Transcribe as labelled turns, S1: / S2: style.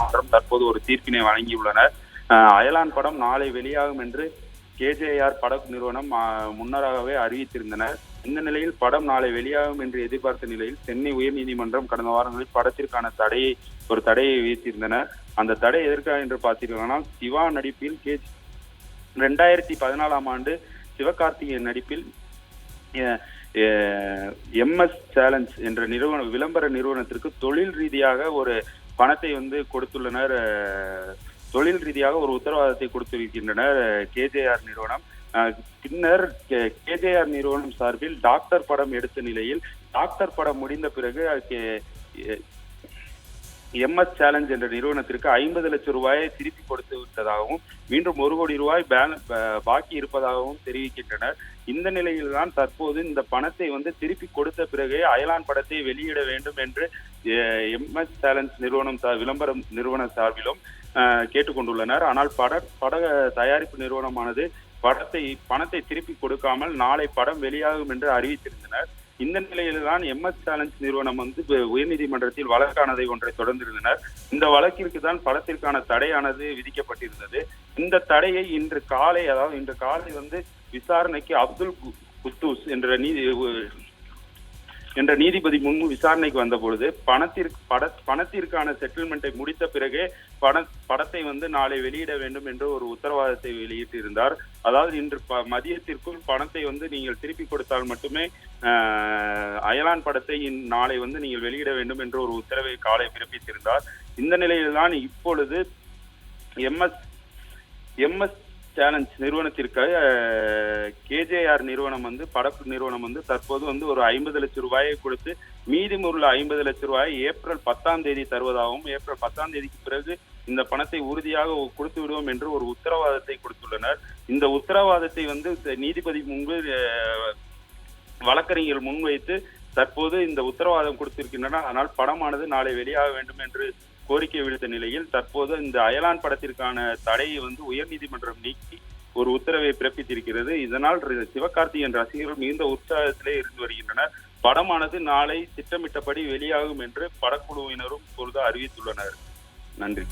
S1: நீதிமன்றம் தற்போது ஒரு தீர்ப்பினை வழங்கியுள்ளனர். அயலான் படம் நாளை வெளியாகும் என்று கேஜேஆர் பட நிறுவனம் முன்னராகவே அறிவித்திருந்தனர். இந்த நிலையில் படம் நாளை வெளியாகும் என்று எதிர்பார்த்த நிலையில் சென்னை உயர்நீதிமன்றம் கடந்த வாரங்களில் படத்திற்கான தடையை ஒரு தடையை விதித்திருந்தனர். அந்த தடை எதற்காக என்று பார்த்தீர்கள் சிவா நடிப்பில் கே ரெண்டாயிரத்தி பதினாலாம் ஆண்டு சிவகார்த்திகேயன் நடிப்பில் எம்எஸ் சேலஞ்ச் என்ற நிறுவன விளம்பர நிறுவனத்திற்கு தொழில் ரீதியாக ஒரு பணத்தை வந்து கொடுத்துள்ளனர். தொழில் ரீதியாக ஒரு உத்தரவாதத்தை கொடுத்திருக்கின்றனர் கேஜேஆர் நிறுவனம். பின்னர் கேஜேஆர் நிறுவனம் சார்பில் டாக்டர் படம் எடுத்த நிலையில் டாக்டர் படம் முடிந்த பிறகு எம்எஸ் சேலஞ்ச் என்ற நிறுவனத்திற்கு ஐம்பது லட்சம் ரூபாயை திருப்பி கொடுத்து விட்டதாகவும் மீண்டும் ஒரு கோடி ரூபாய் பாக்கி இருப்பதாகவும் தெரிவிக்கின்றனர். இந்த நிலையில்தான் தற்போது இந்த பணத்தை வந்து திருப்பி கொடுத்த பிறகு அயலான் படத்தை வெளியிட வேண்டும் என்று எம்எஸ் சேலஞ்ச் நிறுவனம் விளம்பரம் நிறுவன சார்பிலும் கேட்டுக்கொண்டுள்ளனர். ஆனால் பட பட தயாரிப்பு நிறுவனமானது படத்தை பணத்தை திருப்பி கொடுக்காமல் நாளை படம் வெளியாகும் என்று அறிவித்திருந்தனர். இந்த நிலையில்தான் எம்எஸ் சேலஞ்ச் நிறுவனம் வந்து உயர்நீதிமன்றத்தில் வழக்கானதை ஒன்றை தொடர்ந்திருந்தனர். இந்த வழக்கிற்கு தான் படத்திற்கான தடையானது விதிக்கப்பட்டிருந்தது. இந்த தடையை இன்று காலை அதாவது இன்று காலை வந்து விசாரணைக்கு அப்துல் கு- குத்தூஸ் என்ற நீதி என்ற நீதிபதி முன்பு விசாரணைக்கு வந்த பொழுது பணத்திற்கு பட பணத்திற்கான செட்டில்மெண்ட்டை முடித்த பிறகே பட படத்தை வந்து நாளை வெளியிட வேண்டும் என்று ஒரு உத்தரவாதத்தை வெளியிட்டிருந்தார். அதாவது இன்று ப- மதியத்திற்குள் பணத்தை வந்து நீங்கள் திருப்பி கொடுத்தால் மட்டுமே அயலான் படத்தை இன்- நாளை வந்து நீங்கள் வெளியிட வேண்டும் என்று ஒரு உத்தரவை காலை பிறப்பித்திருந்தார். இந்த நிலையில்தான் இப்பொழுது எம்எஸ் எம்எஸ் சேலஞ்ச் நிறுவனத்திற்கு கேஜேஆர் நிறுவனம் வந்து படப்பு நிறுவனம் வந்து தற்போது வந்து ஒரு ஐம்பது லட்சம் ரூபாயை கொடுத்து மீதமுள்ள ஐம்பது லட்சம் ரூபாயை ஏப்ரல் பத்தாம் தேதி தருவதாகவும் ஏப்ரல் பத்தாம் தேதிக்கு பிறகு இந்த பணத்தை உறுதியாக கொடுத்து விடுவோம் என்று ஒரு உத்தரவாதத்தை கொடுத்துள்ளனர். இந்த உத்தரவாதத்தை வந்து நீதிபதி முன்பு வழக்கறிஞர்கள் வழக்கறிஞர் முன்வைத்து தற்போது இந்த உத்தரவாதம் கொடுத்திருக்கின்றனர். ஆனால் படமானது நாளை வெளியாக வேண்டும் என்று கோரிக்கை விடுத்த நிலையில் தற்போது இந்த அயலான் படத்திற்கான தடையை வந்து உயர்நீதிமன்றம் நீக்கி ஒரு உத்தரவை பிறப்பித்திருக்கிறது. இதனால் சிவகார்த்திகேயன் ரசிகர்கள் மிகுந்த உற்சாகத்திலே இருந்து வருகின்றனர். படமானது நாளை திட்டமிட்டபடி வெளியாகும் என்று படக்குழுவினரும் இப்பொழுது அறிவித்துள்ளனர். நன்றி.